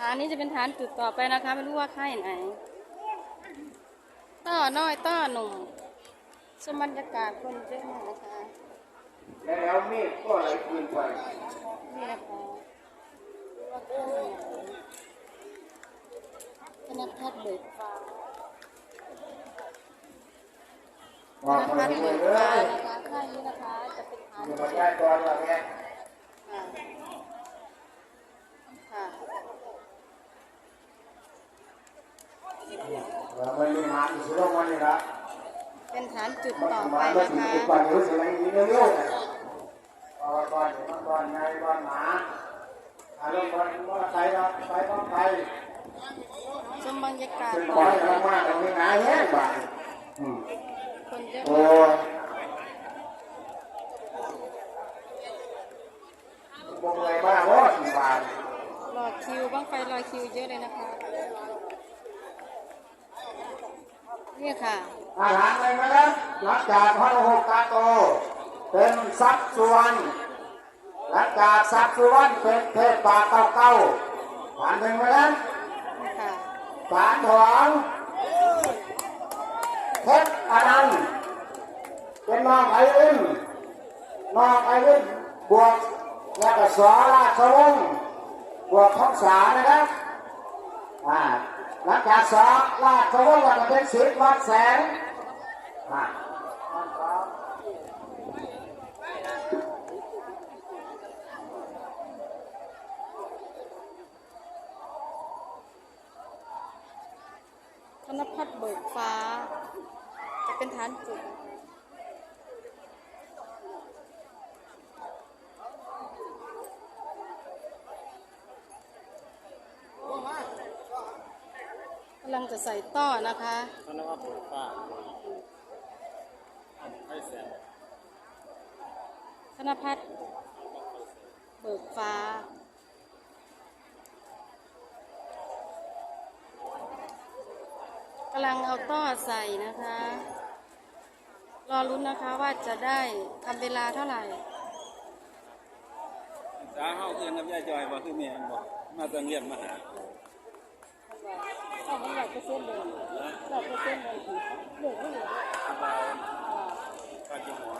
ฐานนี้จะเป็นฐานจุดต่อไปนะคะไม่รู้ว่าค่ายไหนต้อน้อยต้อหนุ่มชมบรรยากาศคนเยอะมากนะคะแล้วเมฆก็ไหลคืนไปนี่นะคะว่าค่ายไหนธนพัฒน์เบิกฟ้ามองธนมาพัฒน์ดูเบิกเลฟ้ายนะคะค่ายนี้นะคะจะเป็นฐาน อยู่ จุ มา ด ได้ตอนละแม่ ค่ะค่ะ เราไม่มีงานอยู่สุดวันนี้ละเป็นฐานจุดมันต่อไปมาเมื่อนะถึงคะจุดวันนี้รู้สึกอะไรนี้เร็วๆนะตอนตอนตอนไงตอนหมาอารมณ์ตอนว่าใครเราใครต้องใครชมบรรยากาศเป็นก่บ่ออนยมากๆตรงนี้นะแย่บ้านอืมคนเยอะ โอ้ มาก บงเลยบ้าว่าสิบบาท รอคิวบ้างไฟรอคิวเยอะเลยนะคะ นี่ค่ะ อาหารอะไรนะครับ หลังจากพระโอหกาโต เป็นทรัพย์สุวรรณหลังจากทรัพย์สุวรรณเป็นเทพป่าเก้าเก้าผ่านถึงไหมนั้นนี่ค่ะสารถวงเพชรอนันต์เป็นน้องไอรินน้องไอรินบวกแล้วก็สอราชวงศ์บวกท้องสานะครับอ่า หลังจากสอราชวงศ์แล้วก็เป็นศิษย์วัดแสงธนพัฒน์เบิกฟ้า จะเป็นฐานจุดำลังจะใส่ต้อนะคะธนวัฒน์ถูกป้าให้แสนธนพัฒน์เบิกฟ้า กำลังเอาต้อใส่นะคะ รอรุ้นนะคะว่าจะได้ทำเวลาเท่าไหร่จ้าเฮาเอื้อนกับยายจอยบ่คือแม่นบ่มาตังเรียนมาหา เอาไม่อยากจะเส้นเลยอยากจะเส้นเลยเหลือไม่เหลือเบาปาจิหัว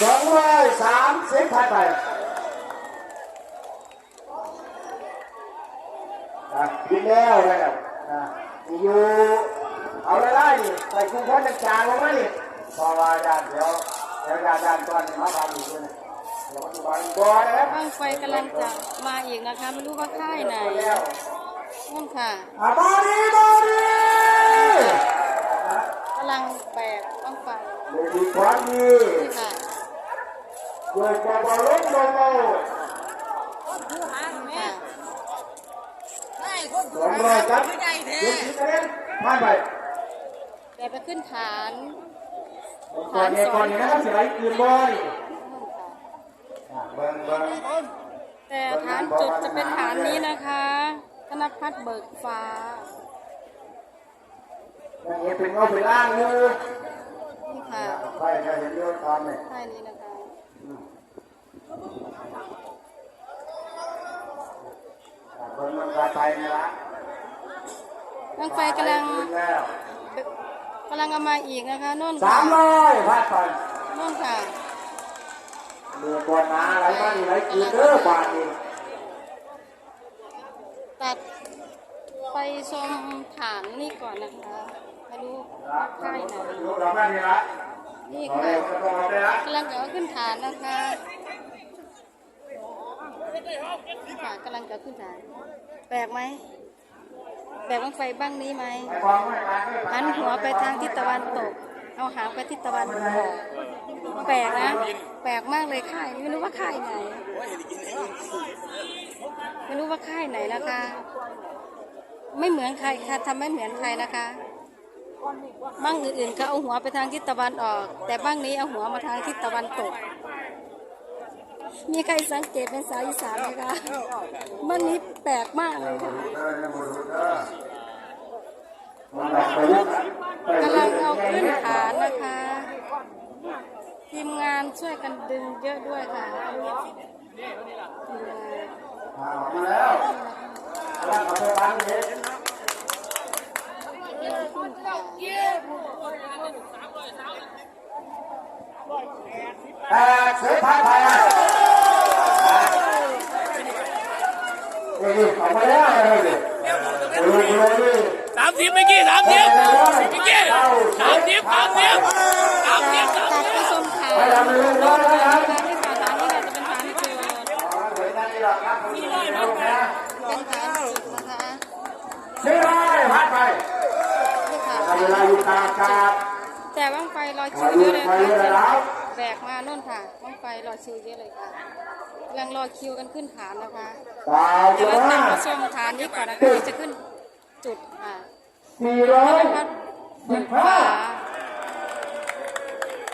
สองร้อยสามสิบพันไปอะกินแล้วแล้วอะอยู่เอาเลยได้ดิใส่กุ้งพ้นจางลงมาดิพอว่าญาติเดี๋ยวเดี๋ยวญาติญาติก่อนมาทำอีกคนงเดี๋ยนะบ้างไฟกำลังจะมาอีกนะคะ ไม่รู้ว่าค่ายไหน นู่นค่ะอะบอดีบอดีกำลังแบกบ้างไฟเด็กดีความดีนี่ค่ะเกิดจากบอลลูนโดนโม่ค่ะสองร้อยครับเดี๋ยวคิดกันเองมาไปแต่ไปขึ้นฐานก่อนเนี่ยก่อนเนี่ยนะครับเสียไหลคืนบอยนู่นค่ะอะเบิ่งเบิ่ง แต่ฐานจุดจะเป็นฐานนี้นะคะ ธนพัฒน์เบิกฟ้าอย่างนี้เป็นเอาไปล่างมือนี่ค่ะไปจะเห็นเรื่องตอนเนี่ยค่ายนี้นะคะเบิ่งมันกาไทยนี่ละบ้างไฟกำลังคืนแล้วกำลังเอามาอีกนะคะนู่นสาค่ะมร้อยพัดไปนู่นค่ะเรือตัวหนาไหลมานี่ไหลคืนเด้อบาทนี่ตัดไป ชมฐานนี่ก่อนนะคะไม่รู้ว่าค่ายไหนนี่ค่ะเร็วก็ต้อกำลังจะขึ้นฐานนะคะค่ะกำลังจะขึ้นฐาน แปลกไหมแปลกบ้างไฟบ้างนี้ไหมหันหัวไปทางทิศตะวันตก เอาหางไปทิศตะวันออกแปลกนะ แปลกมากเลยค่ายไม่รู้ว่าค่ายไหน ไม่รู้ว่าค่ายไหนนะคะ ไม่เหมือนใครค่ะทำไม่เหมือนใครนะคะบ้างอื่นๆเขาเอาหัวไปทางทิศตะวันออก แต่บ้างนี้เอาหัวมาทางทิศตะวันตก มีใครสังเกตเป็นสาวอีสานไหมคะบ้านนี้แปลกมากเลยค่ะกำลังเอาขึ้นฐานนะคะ ทีมงานช่วยกันดึงเยอะด้วยค่ะทีมงานออกมาแล้ว แต่เสือพายพายอะนี่นี่ออกมาแล้วเลยดูดูดูสามสิบเมื่อกี้สามสิบเมื่อกี้สามสิบสามสิบสามสิบสามตัดสิบ แต่บ้างไฟรอคิวเยอะเลยค่ะแบกมาโน่นค่ะบ้างไฟรอคิวเยอะเลยค่ะกำลังรอคิวกันขึ้นฐานนะคะตายอเดี๋ยยู่วเราะตัดมาชมฐานนี้ก่อนนะคะจะขึ้นจุดค่ะสี่ร้อยบสินบห้า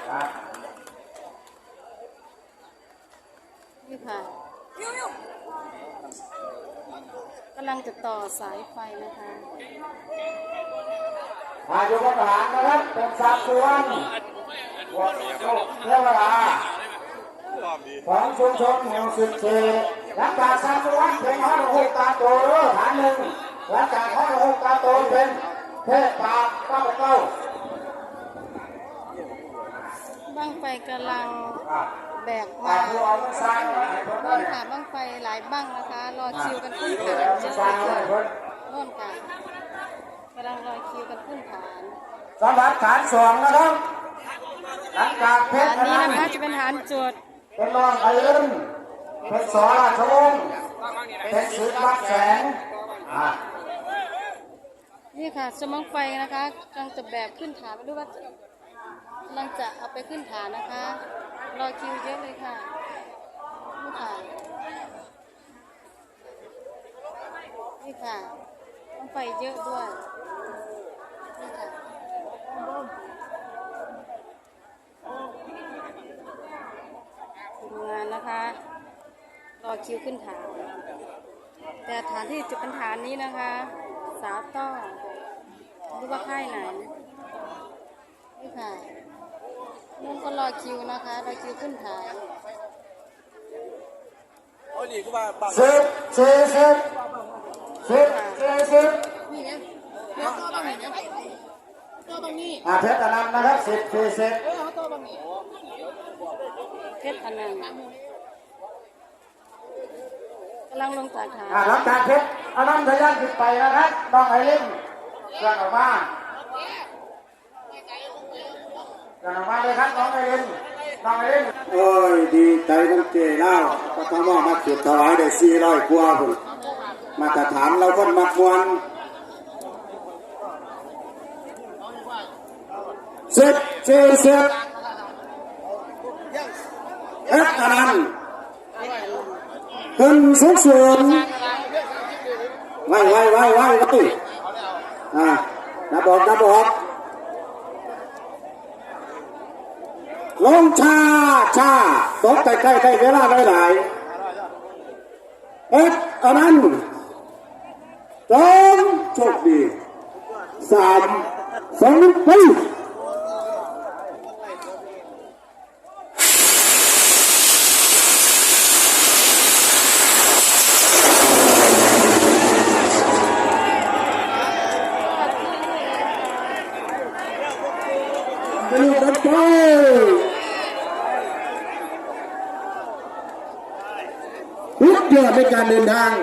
ฟ้านี่ค่ะกำลังจะต่อสายไฟนะคะ อายุทหารนะครับเป็นสัดส่วนเรียกเวลาของชุมชนหมู่สิบสี่หลังจากสัดส่วนเป็นฮอดหูตาโตเออฐานหนึ่งหลังจากฮอดหูตาโตเป็นเทพปากเก้าเก้าบ้างไฟกำลังอะแบกมามาดูเอาไม่สร้างนะให้เพิ่นโน่ได้นค่ะบ้างไฟหลายบ้างนะคะ รอคิวกันขึ้นฐานเอาเยไม่อะสร้างเลให้ยเพิ่นโน่นค่ะกำลังรอคิวกันขึ้นฐานสำหรับฐานสองนะครับหลังจากเพชฐารนนี้นั้นนะคะจะเป็นฐานจุดเป็นรองไอเอิ้นเป็นสอราชวงศ์เป็นสืบวัดแสงอะนี่ค่ะสมองไฟนะคะกำลังจะแบกขึ้นฐานไม่รู้ว่าจะกำลังจะเอาไปขึ้นฐานนะคะ รอคิวเยอะเลยค่ะนี่ค่ะนี่ค่ะต้องไฟเยอะด้วยนี่ค่ะทีมงา นนะคะ รอคิวขึ้นฐาน แต่ฐานที่จะเป็นฐานนี้นะคะ สาวต้อรู้ว่าค่ายไหนนี่ค่ะนุ่นก็รอคิวนะคะรอคิวขึ้นฐานโอ้ยนี่ก็ว่าปากสิบสี่สิบสิบสี่สิบอะเพชรอนันต์นะครับสิบสี่สิบเพชรอนันต์ กำลังลงจากฐานอะหลังจากเพชรอนันต์ทะยานขึ้นไปนะครับน้องไอรินเรื่องออกมาเรื่องออกมาเลยครับน้องไอรินน้องไอรินโอ้ยดีใจน้ำเจเล่าก็ทำว่ามาจุดถวายได้สี่ร้อยกว่าพุ่นมาตรฐานเราคนมักมวนสิบสี่สิบเอ็ดอนันต์ ขึ้นสูงสูงไว้ไว้ไว้ไว้ไว้อ่านับบอกนับบอกลงชาชาตกใกล้ๆได้ใกล้เวลาหลายเอ็ดอันนั้นสองโชคดีสามสองไปลูกกันไปทุกเดือน ในการเดินทาง